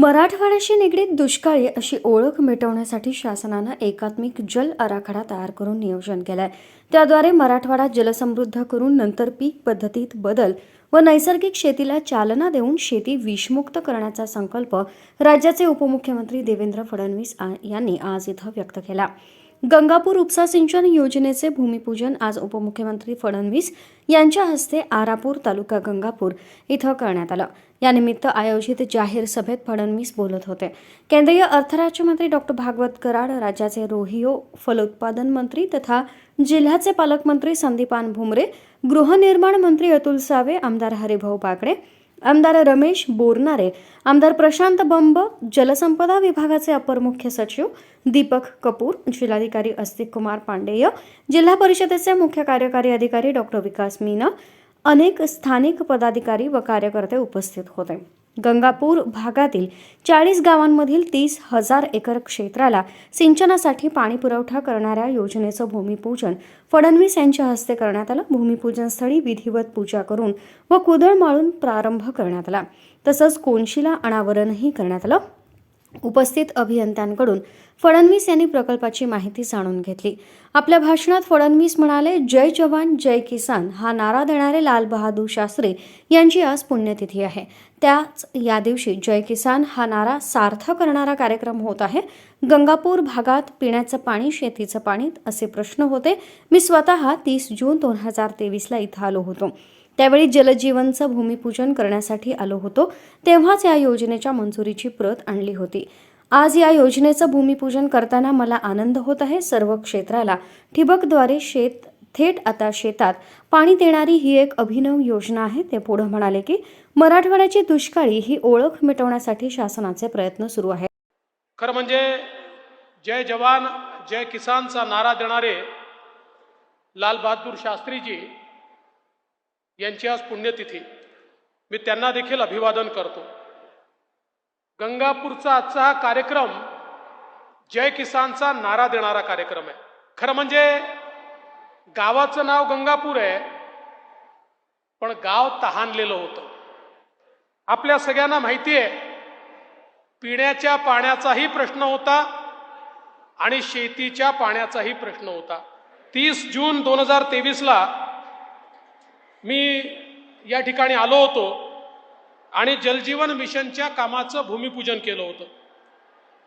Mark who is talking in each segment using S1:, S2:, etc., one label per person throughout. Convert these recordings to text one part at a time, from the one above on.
S1: मराठवाड्याशी निगडीत दुष्काळी अशी ओळख मिटवण्यासाठी शासनानं एकात्मिक जल आराखडा तयार करून नियोजन केलंय. त्याद्वारे मराठवाडा जलसमृद्ध करून नंतर पीक पद्धतीत बदल व नैसर्गिक शेतीला चालना देऊन शेती विषमुक्त करण्याचा संकल्प राज्याचे उपमुख्यमंत्री देवेंद्र फडणवीस यांनी आज इथं व्यक्त केला. गंगापूर उपसा सिंचन योजनेचे भूमिपूजन आज उपमुख्यमंत्री फडणवीस यांच्या हस्ते आरापूर तालुका गंगापूर इथं करण्यात आलं. यानिमित्त आयोजित जाहीर सभेत फडणवीस बोलत होते. केंद्रीय अर्थराज्यमंत्री डॉक्टर भागवत कराड राज्याचे रोहिओ फलोत्पादन मंत्री तथा जिल्ह्याचे पालकमंत्री संदीपान भुमरे गृहनिर्माण मंत्री अतुल सावे आमदार हरिभाऊ बागडे आमदार रमेश बोरनारे आमदार प्रशांत बंब जलसंपदा विभागाचे अपर मुख्य सचिव दीपक कपूर जिल्हाधिकारी अस्तिक कुमार पांडेय जिल्हा परिषदेचे मुख्य कार्यकारी अधिकारी डॉक्टर विकास मीना अनेक स्थानिक पदाधिकारी व कार्यकर्ते उपस्थित होते. गंगापूर भागातील चाळीस गावांमधील तीस हजार एकर क्षेत्राला सिंचनासाठी पाणी पुरवठा करणाऱ्या योजनेचं भूमिपूजन फडणवीस यांच्या हस्ते करण्यात आलं. भूमिपूजनस्थळी विधिवत पूजा करून व कुदळ माळून प्रारंभ करण्यात आला. तसंच कोनशीला अनावरणही करण्यात आलं. उपस्थित अभियंत्यांकडून फडणवीस यांनी प्रकल्पाची माहिती जाणून घेतली. आपल्या भाषणात फडणवीस म्हणाले जय जवान जय किसान हा नारा देणारे लालबहादूर शास्त्री यांची आज पुण्यतिथी आहे. त्याच या दिवशी जय किसान हा नारा सार्थ करणारा कार्यक्रम होत आहे. गंगापूर भागात पिण्याचं पाणी शेतीचं पाणी असे प्रश्न होते. मी स्वतः तीस जून दोन हजार तेवीसला इथं आलो होतो. त्यावेळी जलजीवनचं भूमिपूजन करण्यासाठी आलो होतो. तेव्हाच या योजनेच्या मंजुरीची प्रत आणली होती. आज या योजनेचं भूमिपूजन करताना मला आनंद होत आहे. सर्व क्षेत्राला ठिबकद्वारे शेत थेट आता शेतात पाणी देणारी ही एक अभिनव योजना आहे. ते पुढे म्हणाले की मराठवाड्याची दुष्काळी ही ओळख मिटवण्यासाठी शासनाचे प्रयत्न सुरू आहेत.
S2: खरं म्हणजे जय जवान जय किसानचा नारा देणारे लालबहादूर शास्त्रीजी यांची आज पुण्यतिथी. मी त्यांना देखील अभिवादन करतो. गंगापूरचा आजचा हा कार्यक्रम जय किसानचा नारा देणारा कार्यक्रम आहे. खरं म्हणजे गावाचं नाव गंगापूर आहे पण गाव तहानलेलं होतं. आपल्या सगळ्यांना माहिती आहे पिण्याच्या पाण्याचाही प्रश्न होता आणि शेतीच्या पाण्याचाही प्रश्न होता. तीस जून दोन हजार तेवीसला मी या ठिकाणी आलो होतो आणि जलजीवन मिशनच्या कामाचं भूमिपूजन केलं होतं.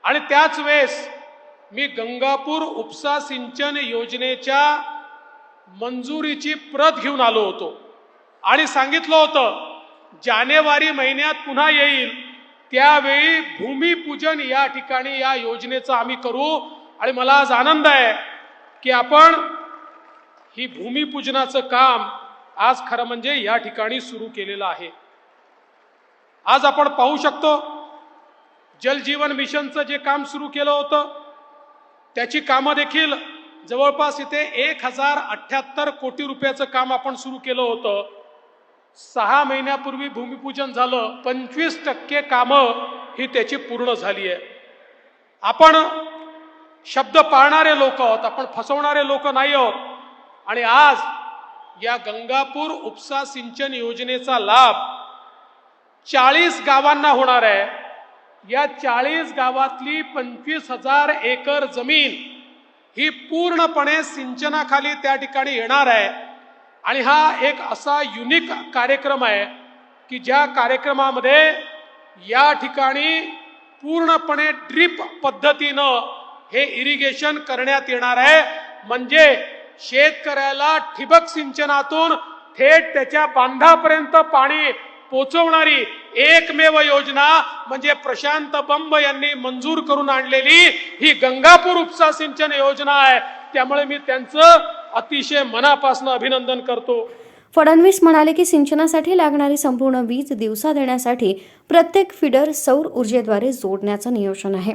S2: आणि त्याच वेळेस मी गंगापूर उपसा सिंचन योजनेच्या मंजुरीची प्रत घेऊन आलो होतो. आणि सांगितलं होतं जानेवारी महिन्यात पुन्हा येईल. त्यावेळी भूमिपूजन या ठिकाणी या योजनेचं आम्ही करू. आणि मला आज आनंद आहे की आपण ही भूमिपूजनाचं काम आज खरं म्हणजे या ठिकाणी सुरू केलेलं आहे. आज आपण पाहू शकतो जलजीवन मिशनचं जे काम सुरू केलं होतं त्याची कामं देखील जवळपास इथे एक हजार अठ्ठ्याहत्तर कोटी रुपयाचं काम आपण सुरू केलं होतं. सहा महिन्यापूर्वी भूमिपूजन झालं पंचवीस टक्के कामं ही त्याची पूर्ण झाली आहे. आपण शब्द पाळणारे लोक आहोत आपण फसवणारे लोक नाही आहोत. आणि आज या गंगापूर उपसा सिंचन योजनेचा लाभ चाळीस गावांना होणार आहे. या चाळीस गावातली पंचवीस हजार एकर जमीन ही पूर्णपणे सिंचनाखाली त्या ठिकाणी येणार आहे. आणि हा एक असा युनिक कार्यक्रम आहे की ज्या कार्यक्रमामध्ये या ठिकाणी पूर्णपणे ड्रीप पद्धतीनं हे इरिगेशन करण्यात येणार आहे. म्हणजे शेतकऱ्याला ठिबक सिंचनातून थेट त्याच्या बांधापर्यंत पाणी पोचवणारी एकमेव योजना म्हणजे प्रशांत बंब यांनी मंजूर करून आणलेली ही गंगापूर उपसा सिंचन योजना आहे. त्यामुळे मी त्यांचं अतिशय मनापासून अभिनंदन करतो.
S1: फडणवीस म्हणाले की सिंचनासाठी लागणारी संपूर्ण वीज दिवसा देण्यासाठी प्रत्येक फिडर सौर ऊर्जेद्वारे जोडण्याचं नियोजन आहे.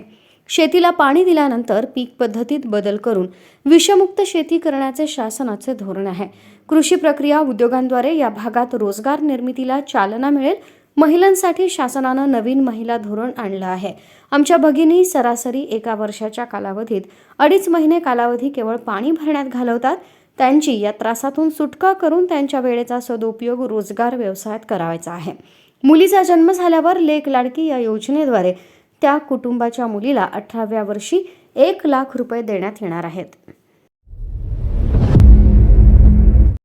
S1: शेतीला पाणी दिल्यानंतर पीक पद्धतीत बदल करून विषमुक्त शेती करण्याचे शासनाचे धोरण आहे. कृषी प्रक्रिया उद्योगांद्वारे या भागात रोजगार निर्मितीला चालना मिळेल. महिलांसाठी शासनानं नवीन महिला धोरण आणलं आहे. आमच्या भगिनी सरासरी एका वर्षाच्या कालावधीत अडीच महिने कालावधी केवळ पाणी भरण्यात घालवतात. त्यांची या त्रासातून सुटका करून त्यांच्या वेळेचा सदुपयोग रोजगार व्यवसायात करावायचा आहे. मुलीचा जन्म झाल्यावर लेक लाडकी या योजनेद्वारे त्या कुटुंबाच्या मुलीला अठराव्या वर्षी एक लाख रुपये देण्यात येणार आहेत.